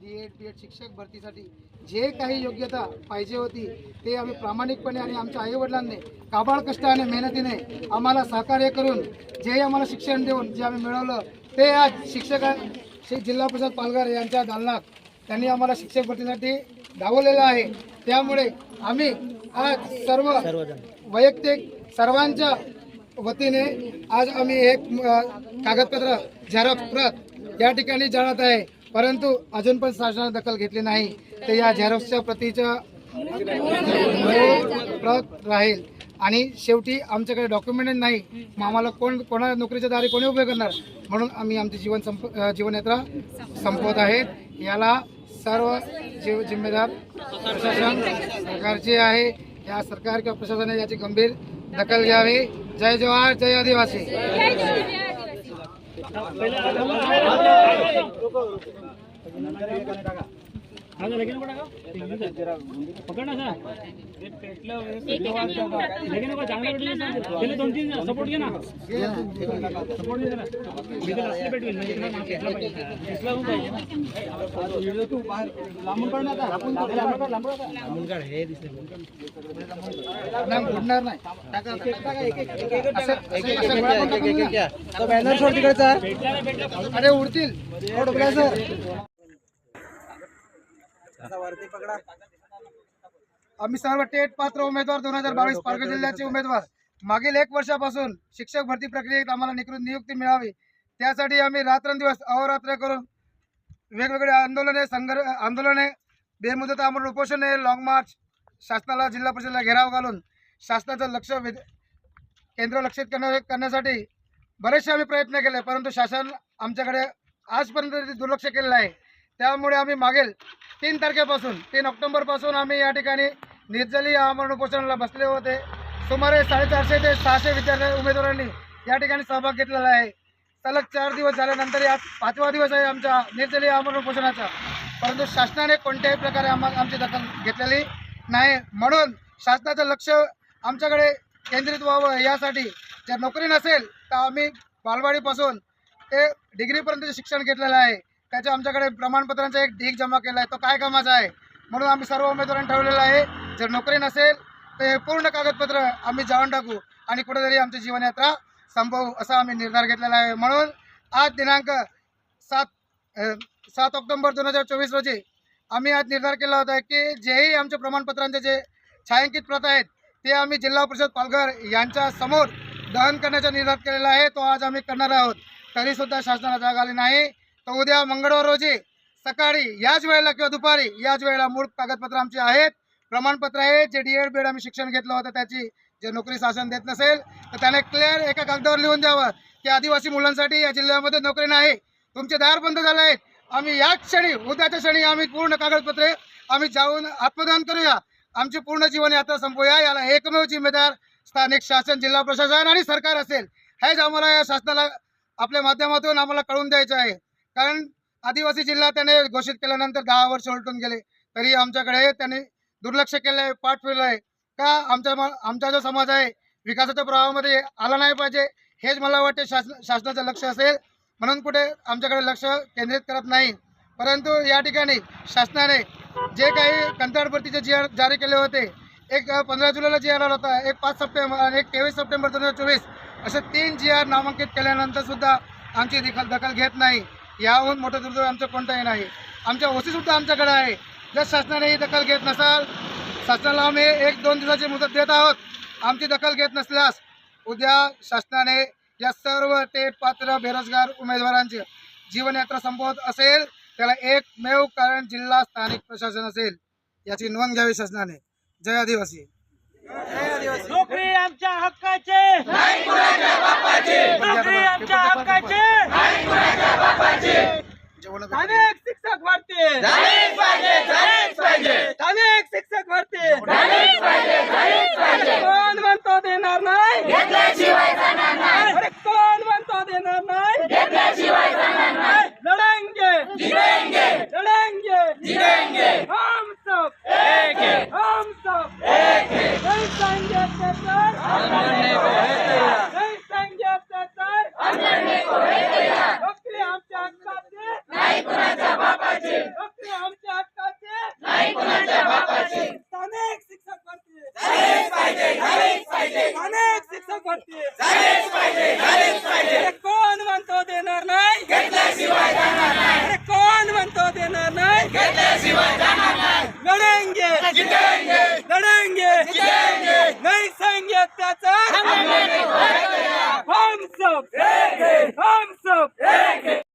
D Ed B Ed शिक्षक भरतीसाठी जे काही योग्यता पाहिजे होती ते आम्ही प्रामाणिकपणे आणि आमच्या आईवडिलांनी काबाळ कष्टाने मेहनतीने आम्हाला सहकार्य करून जे आम्हाला शिक्षण देऊन जे आम्ही मिळवलं ते आज शिक्षक श्री जिल्हा परिषद पालघर यांच्या दालनात त्यांनी आम्हाला शिक्षक भरतीसाठी डावलेलं आहे. त्यामुळे आम्ही आज सर्व वैयक्तिक सर्वांच्या वतीने आज आम्ही एक कागदपत्र झेरॉक्स प्रत या ठिकाणी जाणत आहे. परंतु अजून पण शासनाने दखल घेतली नाही. तर या झेरॉक्सच्या प्रतीचं प्रत राहील. आणि शेवटी आमच्याकडे डॉक्युमेंट नाही. मग आम्हाला कोण कोणा नोकरीच्या दारी कोणी उभे करणार? म्हणून आम्ही आमची जीवन संप जीवनयात्रा संपवत आहेत याला सर्व जीव जिम्मेदार प्रशासन सरकारचे आहे. या सरकार किंवा प्रशासनाने याची गंभीर दखल घ्यावी. जय जवाहर जय आदिवासी. ¡Vamos! ¡Vamos! ¡Vamos! ¡Vamos! ¡Vamos! ¡Vamos! ¡Vamos! ¡Vamos! ¡Vamos! दोन तीन सपोर्ट घे ना सपोर्ट भेटवेल म्हणजे हे. नाही. बॅनर सोड तिकडचा अरे उडतील वरती पकडा? आम्ही सर्व टेट पात्र उमेदवार दोन हजार बावीस पालघर जिल्ह्याचे उमेदवार. मागील एक वर्षापासून शिक्षक भरती प्रक्रियेत आम्हाला निकृत नियुक्ती मिळावी. त्यासाठी आम्ही रात्रंदिवस अहोरात्र करून वेगवेगळे आंदोलने संघर्ष आंदोलने बेमुदत आमरण उपोषणे लाँग मार्च शासनाला जिल्हा परिषदेला घेराव घालून शासनाचं लक्ष वेध केंद्र लक्षित करण्या करण्यासाठी बरेचसे आम्ही प्रयत्न केले परंतु शासन आमच्याकडे आजपर्यंत ते दुर्लक्ष केलेलं आहे. त्यामुळे आम्ही मागेल तीन तारखेपासून तीन ऑक्टोंबरपासून आम्ही या ठिकाणी निर्जली आमरण उपोषणाला बसले होते. सुमारे साडेचारशे ते सहाशे विद्यार्थी उमेदवारांनी या ठिकाणी सहभाग घेतलेला आहे. सलग चार दिवस झाल्यानंतर या पाचवा दिवस आहे आमच्या निर्जली आमरण उपोषणाचा परंतु शासनाने कोणत्याही प्रकारे आम्हाला आमची दखल घेतलेली नाही. म्हणून शासनाचं लक्ष आमच्याकडे केंद्रित व्हावं यासाठी जर नोकरी नसेल तर आम्ही बालवाडीपासून ते डिग्रीपर्यंतचे शिक्षण घेतलेलं आहे. त्याच्या आमच्याकडे प्रमाणपत्रांचा एक ढीग जमा केला आहे. तो काय कामाचा आहे? म्हणून आम्ही सर्व उमेदवारांनी ठेवलेलं आहे. जर नोकरी नसेल तर हे पूर्ण कागदपत्र आम्ही जाऊन टाकू आणि कुठेतरी आमची जीवनयात्रा संपवू असा आम्ही निर्धार घेतलेला आहे. म्हणून आज दिनांक सात सात ऑक्टोबर दोन हजार चोवीस रोजी आम्ही आज निर्धार केला होता की जेही आमच्या प्रमाणपत्रांचे जे छायांकित प्रत आहेत ते आम्ही जिल्हा परिषद पालघर यांच्या समोर दहन करण्याचा निर्धार केलेला आहे. तो आज आम्ही करणार आहोत. तरीसुद्धा शासनाला जाग आली नाही. तर उद्या मंगळवार रोजी सकाळी याच वेळेला किंवा दुपारी याच वेळेला मूळ कागदपत्र आमची आहेत. प्रमाणपत्र आहे. जे डी एड बी एड आम्ही शिक्षण घेतलं होतं त्याची जे नोकरी शासन देत नसेल तर त्याने क्लिअर एका कागदावर लिहून द्यावं की आदिवासी मुलांसाठी या जिल्ह्यामध्ये नोकरी नाही. तुमचे दार बंद झाले आहेत. आम्ही याच क्षणी उद्याच्या क्षणी आम्ही पूर्ण कागदपत्रे आम्ही जाऊन आत्मदान करूया. आमची पूर्ण जीवन यात्रा संपवूया याला एकमेव जिम्मेदार स्थानिक शासन जिल्हा प्रशासन आणि सरकार असेल. हेच आम्हाला या शासनाला आपल्या माध्यमातून आम्हाला कळून द्यायचं आहे. कारण आदिवासी जिल्हा त्याने घोषित केल्यानंतर दहा वर्ष उलटून गेले. तरी आमच्याकडे त्यांनी दुर्लक्ष केलं आहे पाठ फिरलं आहे का आमचा आमचा जो समाज आहे विकासाच्या प्रवाहामध्ये आला नाही पाहिजे हेच मला वाटते शासन शासनाचं लक्ष असेल. म्हणून कुठे आमच्याकडे लक्ष केंद्रित करत नाही. परंतु या ठिकाणी शासनाने जे काही कंत्राट भरतीचे जी आर जारी केले होते एक पंधरा जुलैला जी आर आला होता एक पाच सप्टेंबर आणि एक तेवीस सप्टेंबर दोन हजार चोवीस असे तीन जी आर नामांकित केल्यानंतरसुद्धा आमची दखल दखल घेत नाही. याहून मोठं दुर्दैव आमचं कोणतंही नाही. आमच्या ओसी सुद्धा आमच्याकडे आहे. जर शासनाने ही दखल घेत नसाल शासनाला आम्ही एक दोन दिवसाची मुदत देत आहोत. आमची दखल घेत नसल्यास उद्या शासनाने या सर्व टेट पात्र बेरोजगार उमेदवारांची जीवनयात्रा संपवत असेल त्याला एकमेव कारण जिल्हा स्थानिक प्रशासन असेल याची नोंद घ्यावी शासनाने. जय आदिवासी नोकरी आमच्या हक्काचे नोकरी आमच्या हक्काचे जेवण अनेक शिक्षक भरते देणार नाही लढेंगे लढेंगे नहीं सहेंगे अत्याचार हम सब हम सब